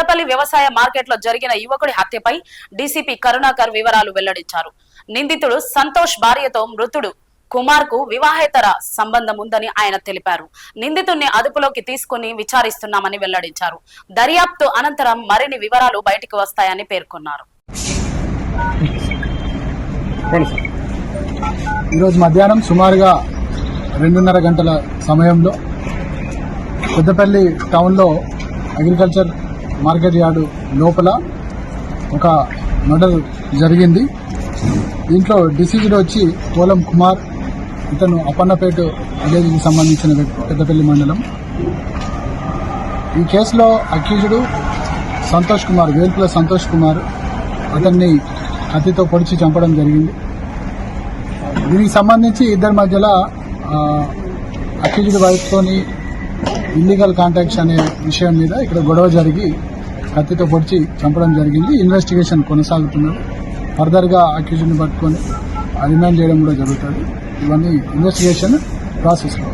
పెద్దపల్లి వ్యవసాయ మార్కెట్లో జరిగిన యువకుడి హత్యపై డీసీపీ కరుణాకర్ వివరాలు వెల్లడించారు. నిందితుడు సంతోష్ భార్యతో మృతుడు కుమార్కు వివాహేతర సంబంధం ఉందని ఆయన తెలిపారు. నిందితుడిని అదుపులోకి తీసుకుని విచారిస్తున్నామని వెల్లడించారు. దర్యాప్తు అనంతరం మరిన్ని వివరాలు బయటకు వస్తాయని పేర్కొన్నారు. ఈరోజు మధ్యాహ్నం సుమారుగా రెండున్నర గంటల సమయంలో పెద్దపల్లి టౌన్లో అగ్రికల్చర్ మార్కెట్ యార్డు లోపల ఒక మర్డర్ జరిగింది. దీంట్లో డిసీజ్డ్ వచ్చి పోలం కుమార్ ఇతను అప్పన్నపేట విలేజ్కి సంబంధించిన పెద్దపల్లి మండలం. ఈ కేసులో అక్యూజుడు సంతోష్ కుమార్ వేల్పుల సంతోష్ కుమార్ అతన్ని కత్తితో పొడిచి చంపడం జరిగింది. దీనికి సంబంధించి ఇద్దరి మధ్యలో అక్యూజుడి వైఫ్తోని ఇల్లీగల్ కాంటాక్ట్స్ అనే విషయం మీద ఇక్కడ గొడవ జరిగి కత్తితో పొడిచి చంపడం జరిగింది. ఇన్వెస్టిగేషన్ కొనసాగుతున్నది. ఫర్దర్గా అక్యూజ్ని పట్టుకొని రిమాండ్ చేయడం కూడా జరుగుతుంది. ఇవన్నీ ఇన్వెస్టిగేషన్ ప్రాసెస్లో